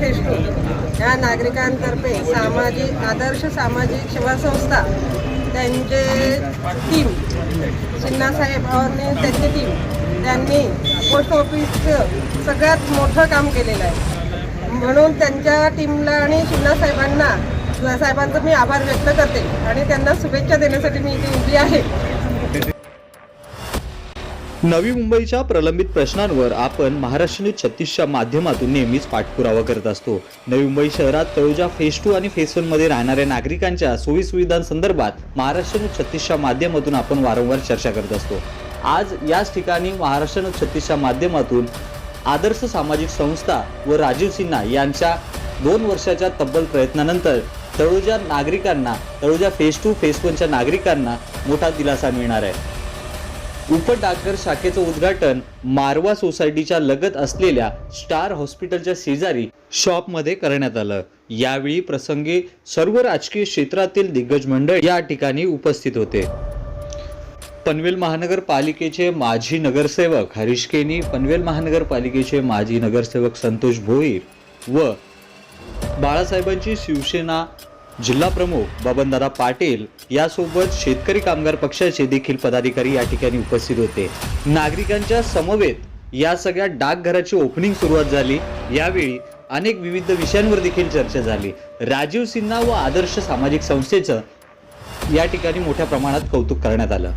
फेस्टू या नागरिकांतर्फे सामाजिक आदर्श सामाजिक सेवा संस्था त्यांचे टीम सिन्हासाहेब आणि त्यांची टीम त्यांनी पोस्ट ऑफिसचं सगळ्यात मोठं काम केलेलं आहे. म्हणून त्यांच्या टीमला आणि शिन्हा साहेबांना साहेबांचा मी आभार व्यक्त करते आणि त्यांना शुभेच्छा देण्यासाठी मी इथे उभी आहे. नवी मुंबईच्या प्रलंबित प्रश्नांवर आपण महाराष्ट्र न्यूज छत्तीसच्या माध्यमातून नेहमीच पाठपुरावा करत असतो. नवी मुंबई शहरात तळोजा फेज टू आणि फेज वनमध्ये राहणाऱ्या नागरिकांच्या सोयीसुविधांसंदर्भात महाराष्ट्र न्यूज छत्तीसच्या माध्यमातून आपण वारंवार चर्चा करत असतो. आज याच ठिकाणी महाराष्ट्र न्यूज छत्तीसच्या माध्यमातून आदर्श सामाजिक संस्था व राजीव सिन्हा यांच्या दोन वर्षाच्या तब्बल प्रयत्नानंतर तळोजा नागरिकांना तळोजा फेज टू फेज वनच्या नागरिकांना मोठा दिलासा मिळणार आहे. उप डाकघर शाखेचं उद्घाटन मारवा सोसायटीच्या लगत असलेल्या स्टार हॉस्पिटलच्या शेजारी शॉपमध्ये करण्यात आलं. यावेळी प्रसंगी सर्व राजकीय क्षेत्रातील दिग्गज मंडळ या ठिकाणी उपस्थित होते. पनवेल महानगरपालिकेचे माजी नगरसेवक हरीश केनी पनवेल महानगरपालिकेचे माजी नगरसेवक संतोष भोईर व बाळासाहेबांची शिवसेना जिल्हा प्रमुख बबनदादा पाटील यासोबत शेतकरी कामगार पक्षाचे देखील पदाधिकारी या ठिकाणी उपस्थित होते. नागरिकांच्या समवेत या सगळ्या डाकघराची ओपनिंग सुरुवात झाली. यावेळी अनेक विविध विषयांवर देखील चर्चा झाली. राजीव सिन्हा व आदर्श सामाजिक संस्थेचं या ठिकाणी मोठ्या प्रमाणात कौतुक करण्यात आलं.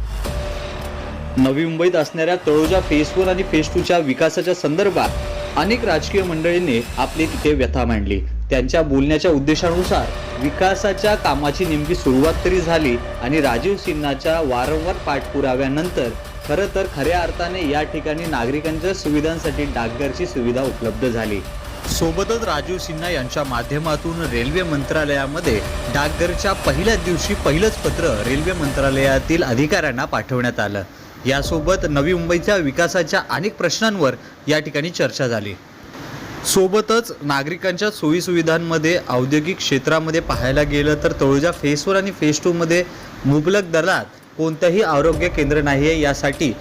नवी मुंबईत असणाऱ्या तळोजा फेस वन आणि फेस टूच्या विकासाच्या संदर्भात अनेक राजकीय मंडळींनी आपली तिथे व्यथा मांडली. त्यांच्या बोलण्याच्या उद्देशानुसार विकासाच्या कामाची नेमकी सुरुवात तरी झाली आणि राजीव सिन्हाच्या वारंवार पाठपुराव्यानंतर खरं तर खऱ्या अर्थाने या ठिकाणी नागरिकांच्या सुविधांसाठी डाकघरची सुविधा उपलब्ध झाली. सोबतच राजीव सिन्हा यांच्या माध्यमातून रेल्वे मंत्रालयामध्ये डाकघरच्या पहिल्याच दिवशी पहिलंच पत्र रेल्वे मंत्रालयातील अधिकाऱ्यांना पाठवण्यात आलं. यासोबत नवी मुंबईच्या विकासाच्या अनेक प्रश्नांवर या ठिकाणी चर्चा झाली. सोबतच नागरिकांच्या सोयीसुविधांमध्ये औद्योगिक क्षेत्रामध्ये पाहायला गेलं तर तळोजा फेस वन आणि फेस टूमध्ये मुबलक दरात कोणतंही आरोग्य केंद्र नाही आहे यासाठी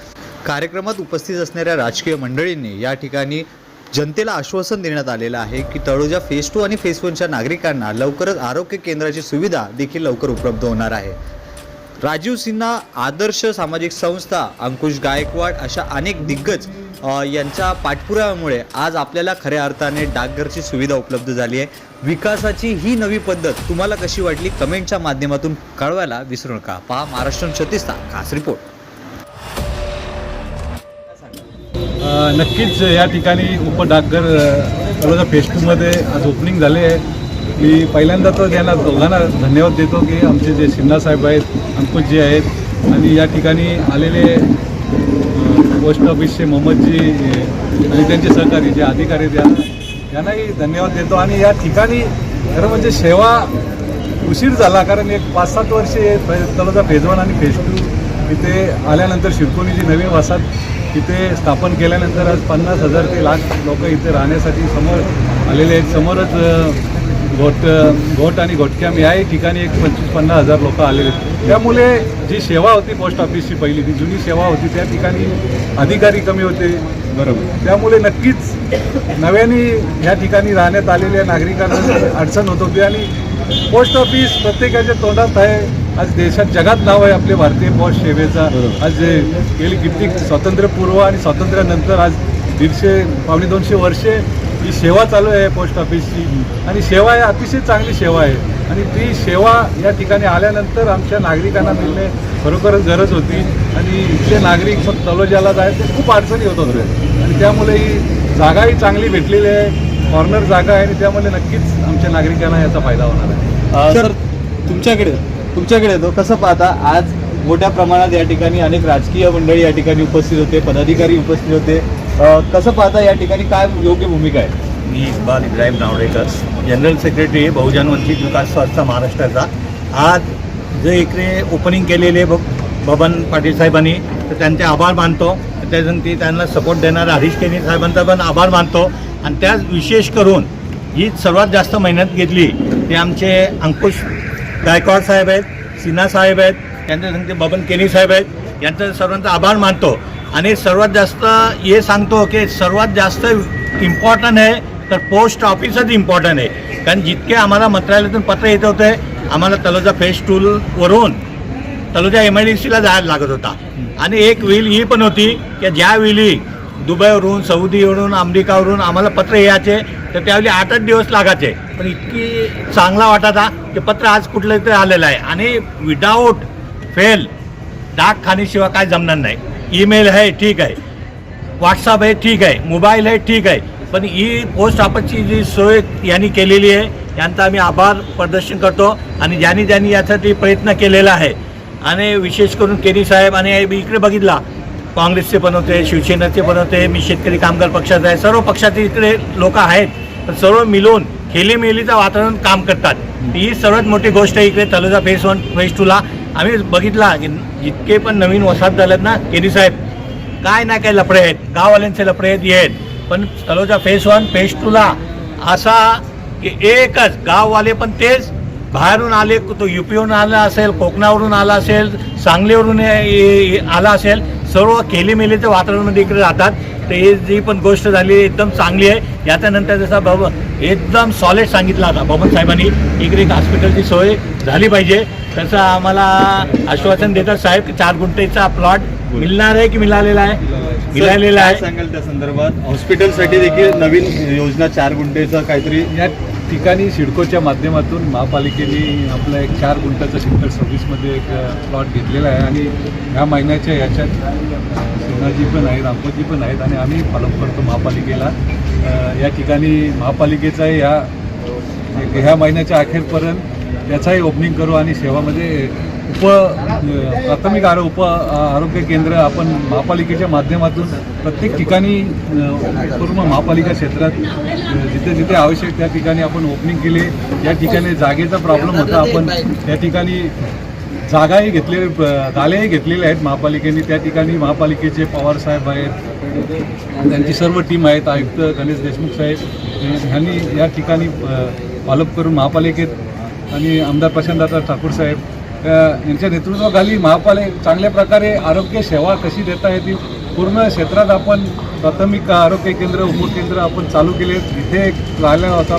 कार्यक्रमात उपस्थित असणाऱ्या राजकीय मंडळींनी या ठिकाणी जनतेला आश्वासन देण्यात आलेलं आहे की तळोजा फेस टू आणि फेस वनच्या नागरिकांना लवकरच आरोग्य केंद्राची सुविधा देखील लवकर उपलब्ध होणार आहे. राजीव सिन्हा आदर्श सामाजिक संस्था अंकुश गायकवाड अशा अनेक दिग्गज यांच्या पाठपुराव्यामुळे आज आपल्याला खऱ्या अर्थाने डाकघरची सुविधा उपलब्ध झाली आहे. विकासाची ही नवी पद्धत तुम्हाला कशी वाटली? कमेंटच्या माध्यमातून कळवायला विसरू नका. पहा महाराष्ट्र छत्तीसचा खास रिपोर्ट. नक्कीच या ठिकाणी उपडाकघर तळोजा फेस टूमध्ये आज ओपनिंग झाले आहे. मी पहिल्यांदा तर त्यांना दोघांना धन्यवाद देतो की आमचे जे शिन्ना साहेब आहेत अंकुशजी आहेत आणि या ठिकाणी आलेले पोस्ट ऑफिसचे मोहम्मदजी आणि त्यांचे सहकारी जे अधिकारी त्यांना यांनाही धन्यवाद देतो. आणि या ठिकाणी खरं म्हणजे सेवा उशीर झाला कारण एक पाच सात वर्षे फ- तळोजा फेज वन आणि फेज टू इथे आल्यानंतर शिरकोलीची नवीन वासात इथे स्थापन केल्यानंतर आज पन्नास हजार ते लाख लोक इथे राहण्यासाठी समोर आलेले आहेत. समोरच घोट घोट आणि घोटक्याम याही ठिकाणी एक पंचवीस पन्नास हजार लोक आलेले त्यामुळे जी सेवा होती पोस्ट ऑफिसची पहिली ती जुनी सेवा होती त्या ठिकाणी अधिकारी कमी होते. बरोबर. त्यामुळे नक्कीच नव्याने या ठिकाणी राहण्यात आलेल्या नागरिकांना अडचण होत होती आणि पोस्ट ऑफिस प्रत्येकाच्या तोंडात आहे. आज देशात जगात नाव आहे आपले भारतीय पोस्ट सेवेचा. आज जे गेली कित्येक स्वातंत्र्यपूर्व आणि स्वातंत्र्यानंतर आज दीडशे पावणे दोनशे वर्षे ही सेवा चालू आहे पोस्ट ऑफिसची आणि सेवा आहे अतिशय चांगली सेवा आहे. आणि ती सेवा या ठिकाणी आल्यानंतर आमच्या नागरिकांना मिळणे खरोखरच गरज होती. आणि इथले नागरिक पण तलोजाला जाय ते खूप अडचणी होत होते. आणि त्यामुळे ही जागाही चांगली भेटलेली आहे. कॉर्नर जागा आहे आणि त्यामुळे नक्कीच आमच्या नागरिकांना याचा फायदा होणार आहे. सर तुमच्याकडे तुमच्याकडे तो कसं पाहता? आज मोठ्या प्रमाणात या ठिकाणी अनेक राजकीय मंडळी या ठिकाणी उपस्थित होते पदाधिकारी उपस्थित होते. कसं पाहता या ठिकाणी काय योग्य भूमिका आहे? मी इक्बाल इब्राहिम नावडेकर जनरल सेक्रेटरी बहुजन वंचित विकास संस्था महाराष्ट्राचा. आज जे इकडे ओपनिंग केलेले ब बबन पाटील साहेबांनी तर त्यांचे आभार मानतो. त्याच्यानंतर त्यांना सपोर्ट देणाऱ्या हरीश केनी साहेबांचा पण आभार मानतो. आणि त्याच विशेष करून ही सर्वात जास्त मेहनत घेतली ते आमचे अंकुश गायकवाड साहेब आहेत सिन्हा साहेब आहेत त्यांच्या सांगते बबन केनी साहेब आहेत यांचा सर्वांचा आभार मानतो. आणि सर्वात जास्त हे सांगतो की सर्वात जास्त इम्पॉर्टंट आहे तर पोस्ट ऑफिसच इम्पॉर्टंट आहे. कारण जितके आम्हाला मंत्रालयातून पत्र येत होते आम्हाला तलोजा फेस टूलवरून तलोजा एम आय डी सीला जायला लागत होता. आणि एक व्हील ही पण होती की ज्या वेळी दुबईवरून सौदीवरून अमेरिकावरून आम्हाला पत्र यायचे तर त्यावेळी आठ आठ दिवस लागायचे. पण इतकी चांगला वाटायचा की पत्र आज कुठलं तरी आलेलं आहे. आणि विदाऊट फेल डाक खाणीशिवाय काय जमणार नाही. ईमेल आहे ठीक आहे व्हॉट्सअप आहे ठीक आहे मोबाईल आहे ठीक आहे पण ही पोस्ट ऑफिसची जी सोय यांनी केलेली आहे यांचा आम्ही आभार प्रदर्शन करतो आणि ज्यांनी ज्यांनी यासाठी प्रयत्न केलेला आहे. आणि विशेष करून केरी साहेब आणि इकडे बघितला काँग्रेसचे पण होते शिवसेनेचे पण होते मी शेतकरी कामगार पक्षाचा आहे सर्व पक्षाचे इकडे लोक आहेत पण सर्व मिळून खेलीमेलीचं वातावरण काम करतात. ही सर्वात मोठी गोष्ट आहे इकडे तलोजा फेस वन फेस टूला. आम्ही बघितला की जितके पण नवीन वसाहत झालेत ना केरी साहेब काय ना काय लफडे आहेत गाववाल्यांचे लफडे आहेत हे आहेत. पण तलोजा फेस वन फेस टूला असा की एकच गाववाले पण तेच बाहेरून आले तो युपीवरून आला असेल कोकणावरून आला असेल सांगलीवरून आला असेल सर्व केलीमेलीच्या वातावरणामध्ये इकडे राहतात. तर हे जी पण गोष्ट झाली एकदम चांगली आहे. याच्यानंतर जसा बाबा एकदम सॉलिड सांगितलं आता. बाबन साहेबांनी इकडे एक हॉस्पिटलची सोय झाली पाहिजे. तसं आम्हाला आश्वासन देतात साहेब की चार गुंठेचा प्लॉट मिळणार आहे की मिळालेला आहे? मिळालेला आहे. सांगाल त्या संदर्भात? हॉस्पिटलसाठी देखील नवीन योजना चार गुंठेचं काहीतरी? या ठिकाणी सिडकोच्या माध्यमातून महापालिकेने आपलं एक चार गुंठाचं सेक्टर सव्वीसमध्ये एक प्लॉट घेतलेला आहे. आणि ह्या महिन्याच्या याच्यात सिन्हाजी पण आहेत रामपतजी पण आहेत आणि आम्ही फॉलोअप करतो महापालिकेला. या ठिकाणी महापालिकेचा ह्या ह्या महिन्याच्या अखेरपर्यंत याचाही ओपनिंग करू आणि सेवामध्ये उप प्राथमिक आरो उप आरोग्य केंद्र आपण महापालिकेच्या माध्यमातून प्रत्येक ठिकाणी पूर्ण महापालिका क्षेत्रात जिथे जिथे आवश्यक त्या ठिकाणी आपण ओपनिंग केले या ठिकाणी जागेचा प्रॉब्लेम होता. आपण त्या ठिकाणी जागाही घेतलेले गालेही घेतलेले आहेत महापालिकेने. त्या ठिकाणी महापालिकेचे पवार साहेब आहेत त्यांची सर्व टीम आहेत आयुक्त गणेश देशमुख साहेब ह्यांनी या ठिकाणी फॉलोअप करून महापालिकेत आणि आमदार प्रशांतदादा ठाकूर साहेब यांच्या नेतृत्वाखाली महापालिका चांगल्या प्रकारे आरोग्य सेवा कशी देता येतील पूर्ण क्षेत्रात आपण प्राथमिक आरोग्य केंद्र उपकेंद्र आपण चालू केले. जिथे एक राहिला होता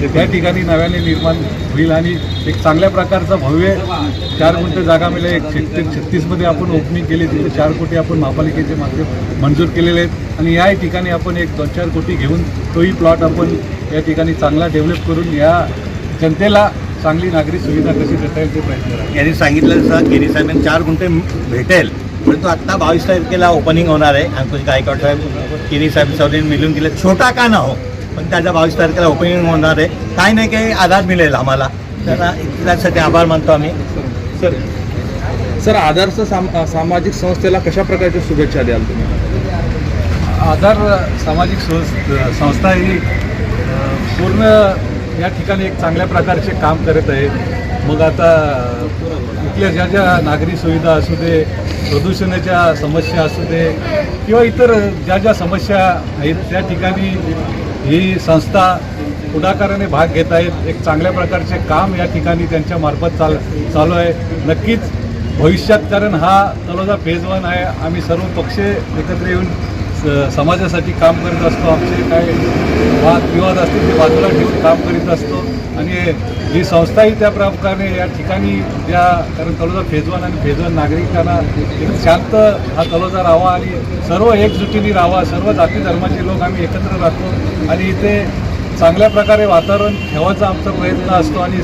त्या ठिकाणी नव्याने निर्माण होईल आणि एक चांगल्या प्रकारचा भव्य चार गुंठे जागा मिळेल. एक छत्तीस छत्तीसमध्ये आपण ओपनिंग केली. तिथे चार कोटी आपण महापालिकेचे माध्यम मंजूर केलेले आहेत. आणि या ठिकाणी आपण एक दोन चार कोटी घेऊन तोही प्लॉट आपण या ठिकाणी चांगला डेव्हलप करून या जनतेला चांगली नागरी सुविधा कशी देता येईल ते प्रयत्न यांनी सांगितलं जसं गिरीसाहेबांना चार गुंठे भेटेल. परंतु आत्ता बावीस तारखेला ओपनिंग होणार आहे. अंकुश गायकवाड साहेब किरी साहेब चौधरी मिळून गेले. छोटा का ना हो पण त्याच्या बावीस तारखेला ओपनिंग होणार आहे. काही नाही काही आधार मिळेल आम्हाला. तर त्यासाठी आभार मानतो आम्ही. सर सर आदर्श साम सामाजिक संस्थेला कशा प्रकारच्या शुभेच्छा द्याल तुम्ही? आधार सामाजिक संस- संस्था ही पूर्ण या ठिकाणी एक चांगल्या प्रकारचे काम करत आहे. मग आता इथल्या ज्या ज्या नागरी सुविधा असू दे प्रदूषणाच्या समस्या असू दे किंवा इतर ज्या ज्या समस्या आहेत त्या ठिकाणी ही संस्था पुढाकाराने भाग घेत आहेत. एक चांगल्या प्रकारचे काम या ठिकाणी त्यांच्या मार्फत चाल चालू आहे. नक्कीच भविष्यात कारण हा तलोजा फेज वन आहे. आम्ही सर्व पक्ष एकत्र येऊन स- समाजासाठी काम करीत असतो. आमचे काय वाद विवाद असतील ते बाजूला ठेवून काम करीत असतो. आणि ही संस्थाही त्या प्रकारे या ठिकाणी ज्या कारण तलोजा फेज वन आणि फेज वन नागरिकांना एक शांत हा तलोजा राहावा आणि सर्व एकजुटीने राहावा सर्व जाती धर्माचे लोक आम्ही एकत्र राहतो आणि इथे चांगल्या प्रकारे वातावरण ठेवायचा आमचा प्रयत्न असतो आणि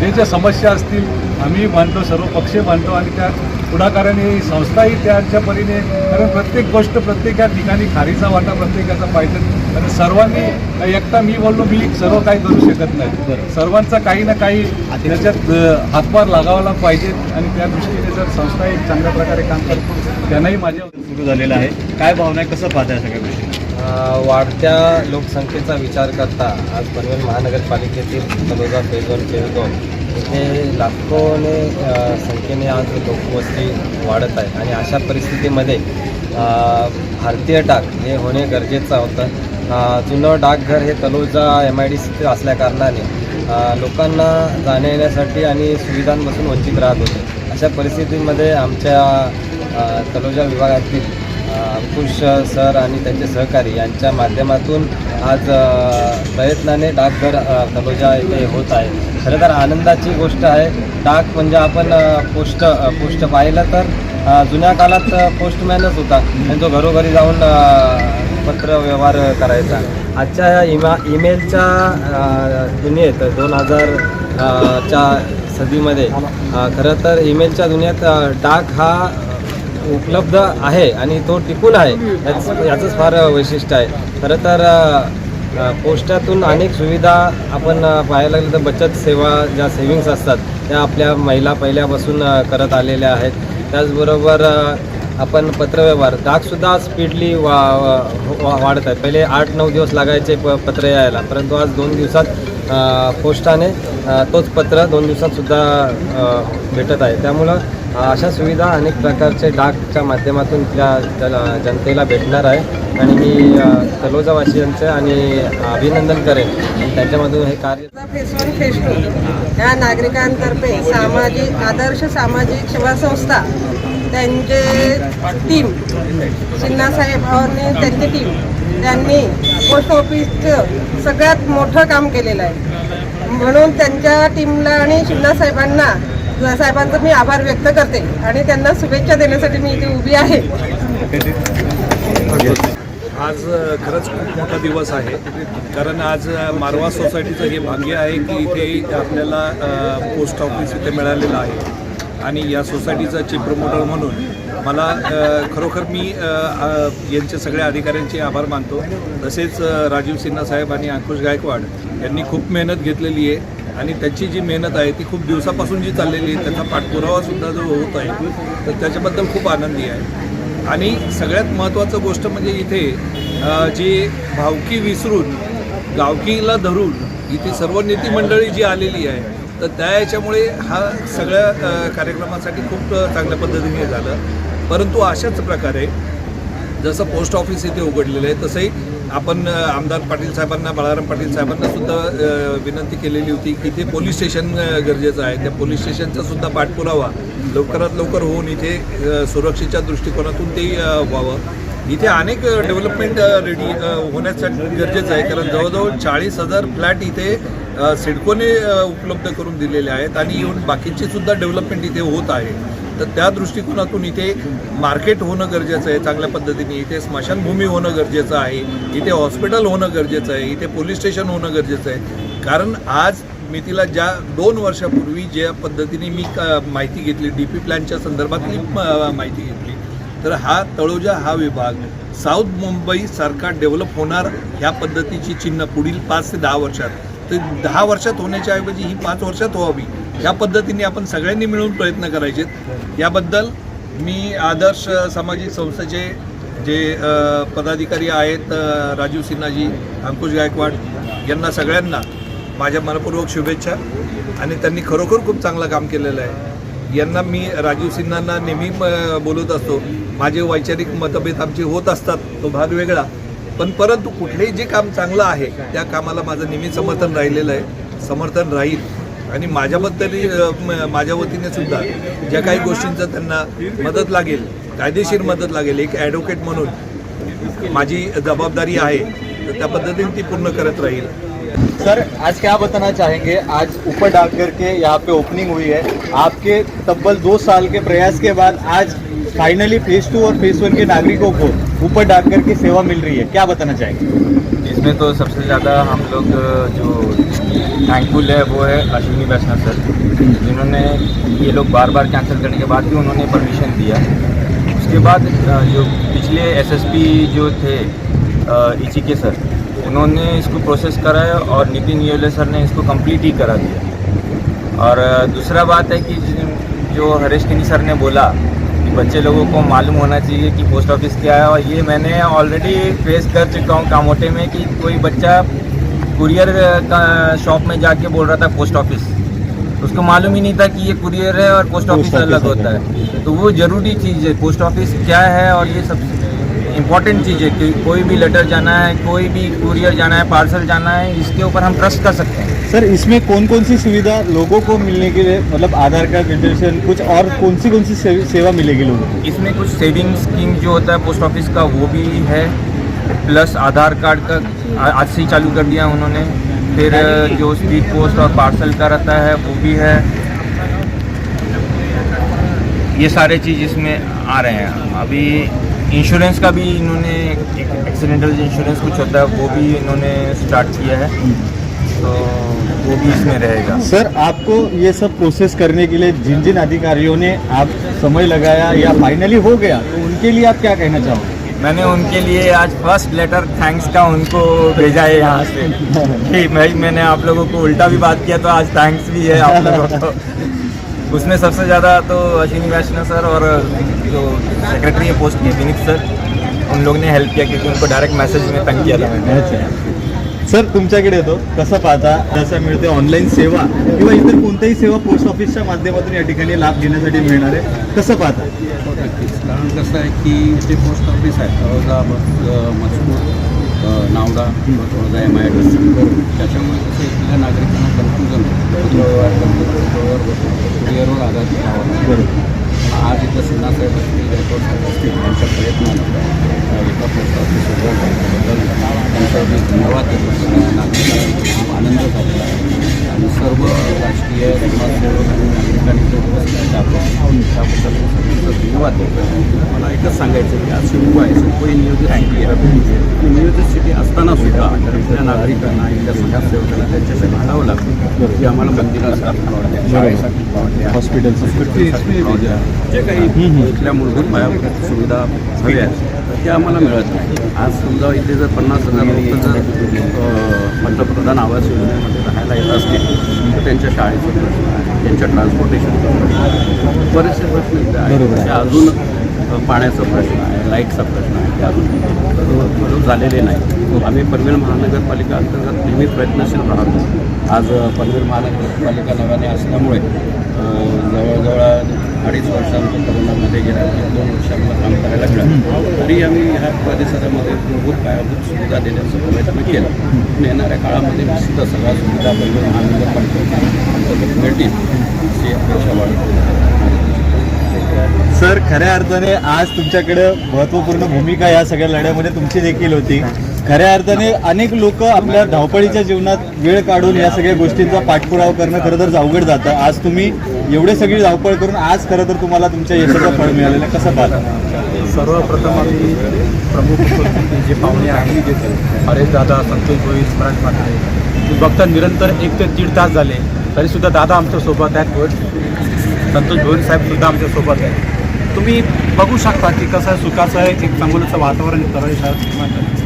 जे ज्या समस्या असतील आम्ही मांडतो सर्व पक्ष मांडतो आणि त्या पुढाकाराने ही संस्थाही त्यांच्या परीने कारण प्रत्येक गोष्ट प्रत्येक या ठिकाणी खारीचा वाटा प्रत्येकाचा पाहिजे. आणि सर्वांनी एकटा मी बोललो मी सर्व काही करू शकत नाही. सर्वांचा काही ना काही त्याच्यात हातभार लागावाला पाहिजे आणि त्या दृष्टीने जर संस्था एक चांगल्या प्रकारे काम करतो त्यांनाही माझ्या सुरू झालेलं आहे. काय भावना आहे? कसं पाहताय सगळ्या गोष्टी? वाढत्या लोकसंख्येचा विचार करता आज पनवेल महानगरपालिकेतील तलोजा फेज वन फेज दोन इथे लाखोने संख्येने आज लोकवस्ती वाढत आहे. आणि अशा परिस्थितीमध्ये भारतीय डाक हे होणे गरजेचं होतं. जुनं डाकघर हे तलोजा एम आय डी सीचे असल्याकारणाने लोकांना जाण्या येण्यासाठी आणि सुविधांपासून वंचित राहत होते. अशा परिस्थितीमध्ये आमच्या तलोजा विभागातील अंकुश सर आणि त्यांचे सहकारी यांच्या माध्यमातून आज प्रयत्नाने डाकघर तलोजा येथे होत आहे. खरं तर आनंदाची गोष्ट आहे डाक म्हणजे आपण पोस्ट पोस्ट पाहिलं तर जुन्या काळात पोस्टमॅनच होता. आणि तो घरोघरी जाऊन पत्र व्यवहार करायचा. आजच्या या इमा ईमेलच्या दुनियेत दोन हजार च्या सदीमध्ये खरं तर ईमेलच्या दुनियेत डाक हा उपलब्ध आहे आणि तो टिकून आहे. याच याचंच फार वैशिष्ट्य आहे. खरं तर पोस्टातून अनेक सुविधा आपण पाहायला लागलं तर बचत सेवा ज्या सेविंग्स असतात त्या आपल्या महिला पहिल्यापासून करत आलेल्या आहेत. त्याचबरोबर आपण पत्रव्यवहार. डाकसुद्धा स्पीडली वा वा वाढत आहे. पहिले आठ नऊ दिवस लागायचे प पत्र यायला. परंतु आज दोन दिवसात पोस्टाने तोच पत्र दोन दिवसातसुद्धा भेटत आहे. त्यामुळं अशा सुविधा अनेक प्रकारचे डाकच्या माध्यमातून त्या जनतेला भेटणार आहे. आणि मी तलोजावासियांचं आणि अभिनंदन करेन. त्यांच्यामधून हे कार्य फेस वन या नागरिकांतर्फे सामाजिक आदर्श सामाजिक सेवा संस्था त्यांचे टीम सिन्हासाहेब आणि त्यांची टीम त्यांनी पोस्ट ऑफिसचं सगळ्यात मोठं काम केलेलं आहे. म्हणून त्यांच्या टीमला आणि चिन्नासाहेबांना साहेबांचा मी आभार व्यक्त करते आणि त्यांना शुभेच्छा देण्यासाठी मी इथे उभी आहे. आज खरंच खूप मोठा दिवस आहे. कारण आज मारवा सोसायटीचं हे भाग्य आहे की इथे आपल्याला पोस्ट ऑफिस इथे मिळालेलं आहे. आणि या सोसायटीचा चीफ प्रमोटर म्हणून मला खरोखर मी यांच्या सगळ्या अधिकाऱ्यांचे आभार मानतो. तसेच राजीव सिन्हा साहेब आणि अंकुश गायकवाड यांनी खूप मेहनत घेतलेली आहे आणि त्याची जी मेहनत आहे ती खूप दिवसापासून जी चाललेली आहे त्याचा पाठपुरावासुद्धा जो होत आहे तर त्याच्याबद्दल खूप आनंदी आहे. आणि सगळ्यात महत्त्वाचं गोष्ट म्हणजे इथे जी भावकी विसरून गावकीला धरून इथे सर्व नेती मंडळी जी आलेली आहे तर त्या याच्यामुळे हा सगळ्या कार्यक्रमासाठी खूप चांगल्या पद्धतीने झालं. परंतु अशाच प्रकारे जसं पोस्ट ऑफिस इथे उघडलेलं आहे तसंही आपण आमदार पाटील साहेबांना बाळाराम पाटील साहेबांना सुद्धा विनंती केलेली होती की ते पोलीस स्टेशन गरजेचं आहे. त्या पोलीस स्टेशनचा सुद्धा पाठपुरावा लवकरात लवकर होऊन इथे सुरक्षेच्या दृष्टिकोनातून ते व्हावं. इथे अनेक डेव्हलपमेंट रेडी होण्यासाठी गरजेचं आहे. कारण जवळजवळ चाळीस हजार फ्लॅट इथे सिडकोने उपलब्ध करून दिलेले आहेत आणि येऊन बाकीची सुद्धा डेव्हलपमेंट इथे होत आहे. तर त्या दृष्टिकोनातून इथे मार्केट होणं गरजेचं आहे. चांगल्या पद्धतीने इथे स्मशानभूमी होणं गरजेचं आहे. इथे हॉस्पिटल होणं गरजेचं आहे. इथे पोलीस स्टेशन होणं गरजेचं आहे. कारण आज मी तिला ज्या दोन वर्षापूर्वी ज्या पद्धतीने मी माहिती घेतली डी पी प्लॅनच्या संदर्भातली माहिती घेतली तर हा तळोजा हा विभाग. साऊथ मुंबईसारखा डेव्हलप होणार ह्या पद्धतीची चिन्ह पुढील पाच ते दहा वर्षात. तर दहा वर्षात होण्याच्या ऐवजी ही पाच वर्षात व्हावी. या पद्धतीने आपण सगळ्यांनी मिळून प्रयत्न करायचे. याबद्दल मी आदर्श सामाजिक संस्थेचे जे पदाधिकारी आहेत राजीव सिन्हाजी अंकुश गायकवाड यांना सगळ्यांना माझ्या मनपूर्वक शुभेच्छा आणि त्यांनी खरोखर खूप चांगलं काम केलेलं आहे. यांना मी राजीव सिन्हांना नेहमी बोलत असतो. माझे वैचारिक मतभेद आमचे होत असतात तो भाग वेगळा. पण परंतु कुठलेही जे काम चांगलं आहे त्या कामाला माझं नेहमी समर्थन राहिलेलं आहे. समर्थन राहील. आणि माझ्याबद्दल माझ्या वतीने सुद्धा ज्या काही गोष्टींचं त्यांना मदत लागेल कायदेशीर मदत लागेल एक ॲडव्होकेट म्हणून माझी जबाबदारी आहे तर त्या पद्धतीने ती पूर्ण करत राहील. सर आज क्या बताना चाहेंगे? आज ऊपर डाकघर के यहाँ पे ओपनिंग हुई है। आपके तब्बल दो साल के प्रयास के बाद आज फाइनली फ़ेज़ टू और फ़ेज़ वन के नागरिकों को ऊपर डाकघर की सेवा मिल रही है। क्या बताना चाहेंगे? इसमें तो सबसे ज़्यादा हम लोग जो थैंकफुल है, वो है अश्विनी वैष्णव सर। जिन्होंने ये लोग बार बार कैंसिल करने के बाद भी उन्होंने परमिशन दिया। उसके बाद जो पिछले एसएसपी जो थे इची के सर, उन्होंने इसको प्रोसेस कराया और नितिन योले सर ने इसको कंप्लीट ही करा दिया। और दूसरा बात है कि जो हरेश किनी सर ने बोला कि बच्चे लोगों को मालूम होना चाहिए कि पोस्ट ऑफ़िस क्या है। और ये मैंने ऑलरेडी फेस कर चुका हूँ कामोटे में कि कोई बच्चा कुरियर का शॉप में जाके बोल रहा था पोस्ट ऑफ़िस उसको मालूम ही नहीं था कि ये कुरियर है और पोस्ट ऑफ़िस अलग होता है। तो वो ज़रूरी चीज़ है पोस्ट ऑफ़िस क्या है और ये सब इंपॉर्टेंट चीज़ है कि कोई भी लेटर जाना है कोई भी कुरियर जाना है पार्सल जाना है इसके ऊपर हम ट्रस्ट कर सकते हैं। सर, इसमें कौन कौन सी सुविधा लोगों को मिलने के लिए मतलब आधार कार्ड रजिस्ट्रेशन कुछ और कौन सी कौन सी सेवा मिलेगी लोगों को? इसमें कुछ सेविंग स्कीम जो होता है पोस्ट ऑफ़िस का, वो भी है। प्लस आधार कार्ड का आज से ही चालू कर दिया उन्होंने। फिर, जो स्पीड पोस्ट और पार्सल का रहता है, वो भी है। ये सारे चीज़ इसमें आ रहे हैं। अभी इंश्योरेंस का भी इन्होंने एक्सीडेंटल इंश्योरेंस कुछ होता है, वो भी इन्होंने स्टार्ट किया है। तो वो भी इसमें रहेगा। सर आपको ये सब प्रोसेस करने के लिए जिन जिन अधिकारियों ने आप समय लगाया या फाइनली हो गया तो उनके लिए आप क्या कहना चाहोगे? मैंने उनके लिए आज फ़र्स्ट लेटर थैंक्स का उनको भेजा है यहाँ से। कि भाई मैंने आप लोगों को उल्टा भी बात किया तो आज थैंक्स भी है आप लोगों को। उसमें सबसे ज़्यादा तो अश्विनी वैष्णव सर और जो सेक्रेटरी है पोस्ट के विनीत सर उन लोग ने हेल्प किया क्योंकि उनको डायरेक्ट मैसेज में पेन किया था मैंने। सर तुमच्याकडे येतो. कसं पाहता जसं मिळते ऑनलाईन सेवा किंवा इतर कोणत्याही सेवा पोस्ट ऑफिसच्या माध्यमातून या ठिकाणी लाभ घेण्यासाठी मिळणार आहे. कसं पाहता? कारण कसं आहे की जे पोस्ट ऑफिस आहे तळोजा मजकूर Navda Taloja M I D त्याच्यामुळे कसं इथल्या नागरिकांना कन्फ्युजन कुरिअरवर आधारित आज इथं सिन्हासाहेब असतील रेकॉर्ड साहेब असतील त्यांच्या प्रयत्नानंतर एका पोस्ट ऑफिस उघडल्याबद्दल त्यांचा मी धन्यवाद देतो. सगळ्या नागरिकांना खूप आनंद झालेला आहे. आणि सर्व राजकीय समाजसेवक आणि नागरिकांनी जो उपस्थित आपण त्याबद्दल सगळ्यांचा धन्यवाद देतो. मला एकच सांगायचं की आज सिडको आहे. ही नियोजित सिटी आहे. नियोजित सिटी असताना सुद्धा इथल्या नागरिकांना इथल्या समाजसेवकांना त्यांच्यासाठी भाडावं लागतं. की आम्हाला मंदिरासाठी हॉस्पिटल हॉस्पिटल. जे काही इथल्या मूलभूत पायाभूत सुविधा हव्या आहेत त्या आम्हाला मिळत नाही आज समजा इथे जर पन्नास हजार लोक जर पंतप्रधान आवास योजनेमध्ये राहायला येत असतील तर त्यांच्या शाळेचा प्रश्न आहे त्यांच्या ट्रान्सपोर्टेशनचा प्रश्न आहे. बरेचसे प्रश्न इथे ते अजून पाण्याचा प्रश्न आहे लाईटचा प्रश्न आहे ते अजून झालेले नाही. आम्ही पनवेल महानगरपालिका अंतर्गत नेहमी प्रयत्नशील राहतो. आज पनवेल महानगरपालिका नव्याने असल्यामुळे जवळजवळ अडीच वर्ष आमच्या कोरोनामध्ये गेल्या दोन वर्ष आम्हाला काम करायला मिळालं. तरी आम्ही ह्या परिसरामध्ये मूलभूत पायाभूत सुविधा देण्याचा प्रयत्न केला. पण येणाऱ्या काळामध्ये सुद्धा सगळ्या सुविधा पनवेल महानगरपालिकेच्या अंतर्गत मिळतील अशी अपेक्षा बाळगतो सर खऱ्या अर्थाने आज तुमच्याकडे महत्त्वपूर्ण भूमिका या सगळ्या लढ्यामध्ये तुमची देखील होती. खऱ्या अर्थाने अनेक लोक आपल्या धावपळीच्या जीवनात वेळ काढून या सगळ्या गोष्टींचा पाठपुरावा करणं खरं तर अवघड जातं. आज तुम्ही एवढे सगळी धावपळ करून आज खरं तर तुम्हाला तुमच्या यशाचं फळ मिळालेलं कसं पाहता? सर्वप्रथम आम्ही प्रमुख जे पाहुणे आहेत हरेश दादा संतोष भोई स्मरण पाटले बघता निरंतर एक ते दीड तास झाले. तरीसुद्धा दादा आमच्यासोबत आहेत. संतोष भोईर साहेबसुद्धा आमच्यासोबत आमच्यासोबत आहेत. तुम्ही बघू शकता की कसं आहे सुखाचं आहे एक चांगलंचं वातावरण करायचं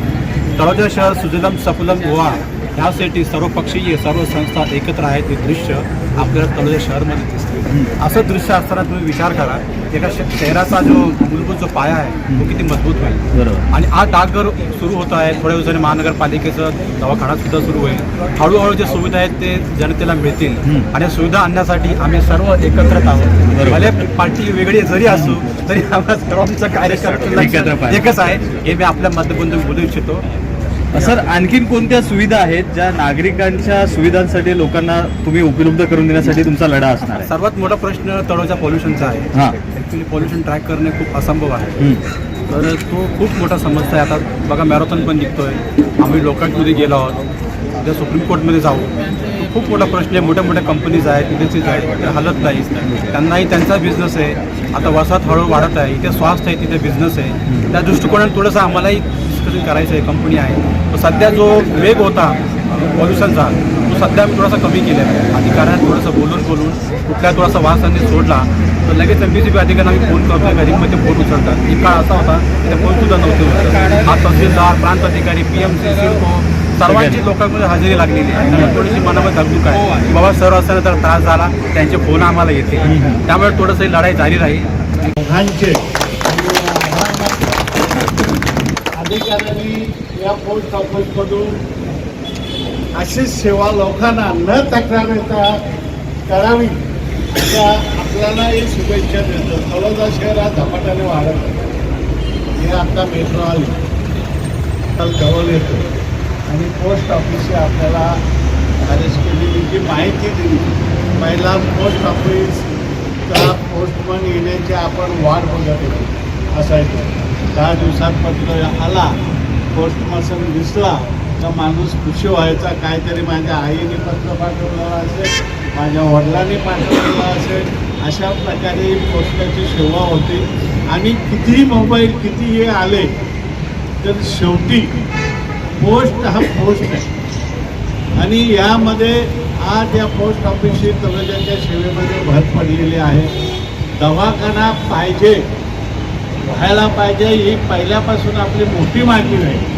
तळोजा शहर सुजलम सफलम गोवा ह्यासाठी सर्व पक्षीय सर्व संस्था एकत्र आहेत हे दृश्य आपल्याला तळोजा शहरमध्ये दिसते. असं दृश्य असताना तुम्ही विचार करा एका शहराचा जो मूलभूत जो पाया आहे तो किती मजबूत होईल. बरोबर. आणि आज डाकघर सुरू होत आहे थोड्या दिवसांनी महानगरपालिकेचं दवाखाना सुद्धा सुरू होईल. हळूहळू जे सुविधा आहेत ते जनतेला मिळतील. आणि सुविधा आणण्यासाठी आम्ही सर्व एकत्रित आहोत. भले पार्टी वेगळी जरी असू तरी आम्हाला सर्वांचं एकत्र कार्यक्रम. एकच आहे. हे मी आपल्या माध्यमातून बोलू इच्छितो. सर आणखीन कोणत्या सुविधा आहेत ज्या नागरिकांच्या सुविधांसाठी लोकांना तुम्ही उपलब्ध करून देण्यासाठी तुमचा लढा असणार आहे? सर्वात मोठा प्रश्न तळोजा पॉल्युशनचा आहे. ॲक्च्युली पॉल्युशन ट्रॅक करणे खूप असंभव आहे. तर तो खूप मोठा समस्या आहे. आता बघा मॅरेथॉन पण निघतोय. आम्ही लोकांमध्ये गेलो आहोत. उद्या सुप्रीम कोर्टमध्ये जाऊ. तो खूप मोठा प्रश्न आहे. मोठ्या मोठ्या कंपनीज आहेत इंडस्ट्रीज आहेत हलत नाही. त्यांनाही त्यांचा बिझनेस आहे. आता वसाहत हळूहळू वाढत आहे. इथे स्वास्थ्य आहे तिथे बिझनेस आहे. त्या दृष्टिकोनात थोडंसं आम्हालाही डिस्कशन करायचं आहे कंपनी आहे. तर सध्या जो वेग होता पॉल्युशनचा तो सध्या आम्ही थोडासा कमी केलेला आहे. अधिकाऱ्यांना थोडंसं बोलून बोलून कुठल्या थोडासा वास त्यांनी सोडला तर लगेच एम बी सी बी अधिकाऱ्यांना आम्ही फोन करतो गरीबमध्ये फोन उचलतात. एक काळ असा होता की ते फोन सुद्धा नव्हते हा तहसीलदार प्रांत अधिकारी पी एम सी सिडको सर्वांची लोकांमध्ये हजेरी लागलेली आहे. त्यामुळे थोडीशी मनामध्ये धगधूक आहे. की बाबा सर असताना तर त्रास झाला त्यांचे फोन आम्हाला येते. त्यामुळे थोडंसं लढाई जारी राहील. अधिकाऱ्यांनी या पोस्ट ऑफिसमधून अशीच सेवा लोकांना न तक्रार येता करावी अशा आपल्यालाही शुभेच्छा देतो. तळोदा शहर हा झपाट्याने वाढत आहे. हे आता मेट्रो आली. काल जवळ येतो. आणि पोस्ट ऑफिस आपल्याला अरेस्ट केलेली जी माहिती दिली पहिला पोस्ट ऑफिसचा पोस्टमन येण्याची आपण वाट बघत होतो. असायचं दहा दिवसात पत्र आला पोस्टमार्टम दिसला तर माणूस खुशी व्हायचा काहीतरी माझ्या आईने पत्र पाठवलेलं असेल माझ्या वडिलांनी पाठवलेलं असेल अशा प्रकारे पोस्टाची सेवा होती. आणि कितीही मोबाईल किती हे आले तर शेवटी पोस्ट हा पोस्ट आहे. आणि यामध्ये आज या पोस्ट ऑफिसची तलजाच्या सेवेमध्ये भर पडलेली आहे. दवाखाना पाहिजे. व्हायला पाहिजे ही पहिल्यापासून आपली मोठी मागणी आहे.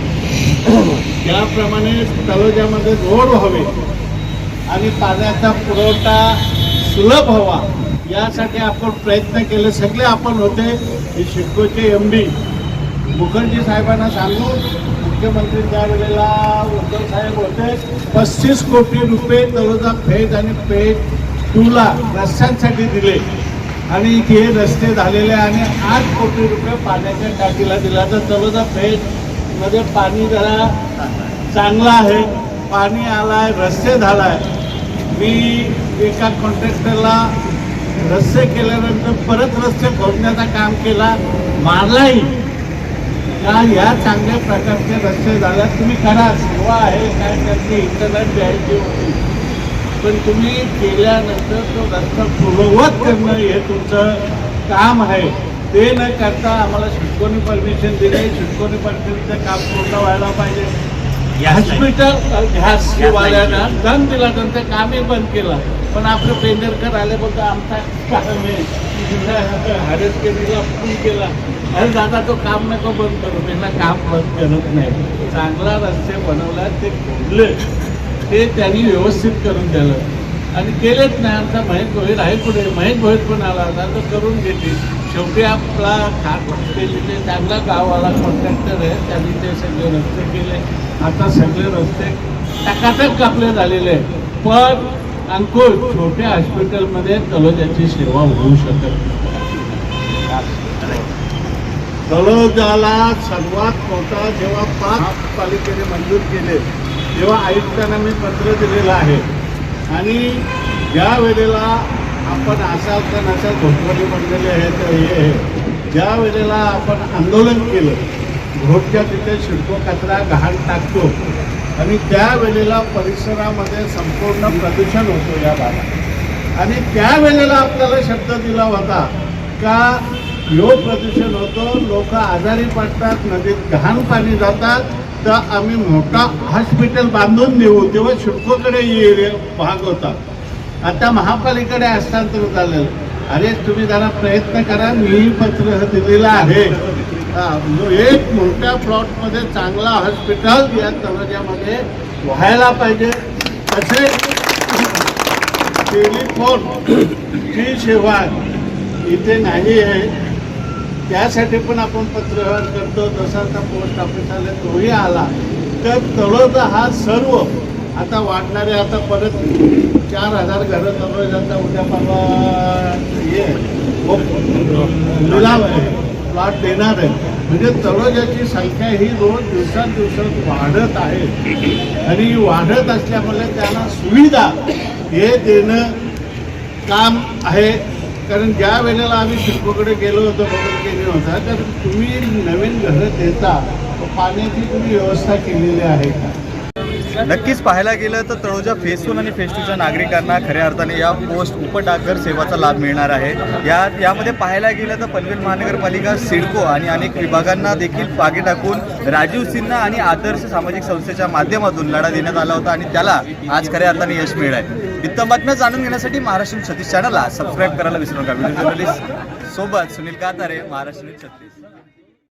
त्याप्रमाणे तळोजामध्ये रोड व्हावे आणि पाण्याचा पुरवठा सुलभ हवा यासाठी आपण प्रयत्न केले. सगळे आपण होते हे शिडकोचे एम डी मुखर्जी साहेबांना सांगू मुख्यमंत्री त्यावेळेला उद्धव साहेब होते. पस्तीस कोटी रुपये तळोजा फेज आणि फेज टूला रस्त्यांसाठी दिले. आणि हे रस्ते झालेले आणि आठ कोटी रुपये पाण्याच्या टाकीला दिला. तर तलोदा फेजमध्ये पाणी जरा चांगलं आहे. पाणी आलाय रस्ते झालाय. मी एका कॉन्ट्रॅक्टरला रस्ते केल्यानंतर परत रस्ते खोदण्याचा काम केला. मारलाही. का या चांगल्या प्रकारचे रस्ते झाल्या तुम्ही करा सेवा आहे काय त्याची इंटरनेट द्यायची होती. पण तुम्ही केल्यानंतर तो रस्ता पूर्ववत करणं हे तुमचं काम आहे. ते न करता आम्हाला शिटकोनी परमिशन दिले. शिटकोनी परमिशनचं काम पूर्ण व्हायला पाहिजे. हॉस्पिटल गॅस वाल्यानं दम दिला त्यांचं कामही बंद केलं. पण आपलं पेंढरकर आले बोलतो आमचा काम आहे. हरेसकेरीला फोन केला. अरे दादा तो काम नको बंद करू. त्यांना काम बंद करत नाही. चांगला रस्ते बनवला ते खोदले. ते त्यांनी व्यवस्थित करून दिलं. आणि केलेच नाही आमचा महेश भोईर आहे पुढे महेश भोईर पण आला होता तर करून घेतली. शेवटी आपला खाट ते जिथे चांगला गाववाला कॉन्ट्रॅक्टर आहे त्यांनी ते सगळे रस्ते केले. आता सगळे रस्ते टकाटक कापले झालेले आहे पण अंकुर छोट्या हॉस्पिटलमध्ये तलोजाची सेवा होऊ शकत नाही. तळोजाला सर्वात मोठा जेव्हा पाच पालिकेने मंजूर केले तेव्हा आयुक्तांना मी पत्र दिलेलं आहे आणि ज्या वेळेला आपण असा तर नसा झोपडी पडलेले आहेत हे ज्या वेळेला आपण आंदोलन केलं घोटच्या तिथे शिडको कचरा घाण टाकतो आणि त्या वेळेला परिसरामध्ये संपूर्ण प्रदूषण होतो या भागात. आणि त्या वेळेला आपल्याला शब्द दिला होता का यो प्रदूषण होतो लोक आजारी पडतात नदीत घाण पाणी जातात तर आम्ही मोठा हॉस्पिटल बांधून देऊ तेव्हा शिडकोकडे ये भाग होता. आता महापालिकेकडे हस्तांतर झालेलं अरे तुम्ही जरा प्रयत्न करा मी पत्र दिलेलं आहे. एक मोठ्या प्लॉटमध्ये चांगला हॉस्पिटल या तलाज्यामध्ये व्हायला पाहिजे. तसे टेलिफोन ही सेवा इथे नाही आहे. त्यासाठी पण आपण पत्रव्यवहार करतो. जसा आता पोस्ट ऑफिसाला तोही आला. तर तळोदा हा सर्व आता वाढणारे आता परत चार हजार घरं तळोजाचा उद्या परवा हे लिलाव आहे. प्लॉट देणार आहे. म्हणजे तळोजाची संख्या ही रोज दिवसांदिवसात वाढत आहे. आणि वाढत असल्यामुळे त्यांना सुविधा हे देणं काम आहे. कारण ज्या वेळेला आम्ही शिल्पकडे गेलो होतो बघत केली होता. तर तुम्ही नवीन घरं देता तर पाण्याची तुम्ही व्यवस्था केलेली आहे का? नक्कीच पाहायला गेलं तर तळोजा फेज वन आणि फेस्टूच्या टूच्या नागरिकांना खऱ्या अर्थाने या पोस्ट उपडाकघर सेवाचा लाभ मिळणार आहे. या यामध्ये पाहायला गेलं तर पनवेल महानगरपालिका सिडको आणि अनेक विभागांना देखील मागे टाकून राजीव सिन्हा आणि आदर्श सामाजिक संस्थेच्या माध्यमातून लढा देण्यात आला होता आणि त्याला आज खऱ्या अर्थाने यश मिळालं आहे. वित्त बातम्या जाणून घेण्यासाठी महाराष्ट्र सतीश चॅनलला सबस्क्राईब करायला विसरू नका. व्हिडिओ जर्नलिस्ट सोबत सुनील कातारे महाराष्ट्र छत्तीस.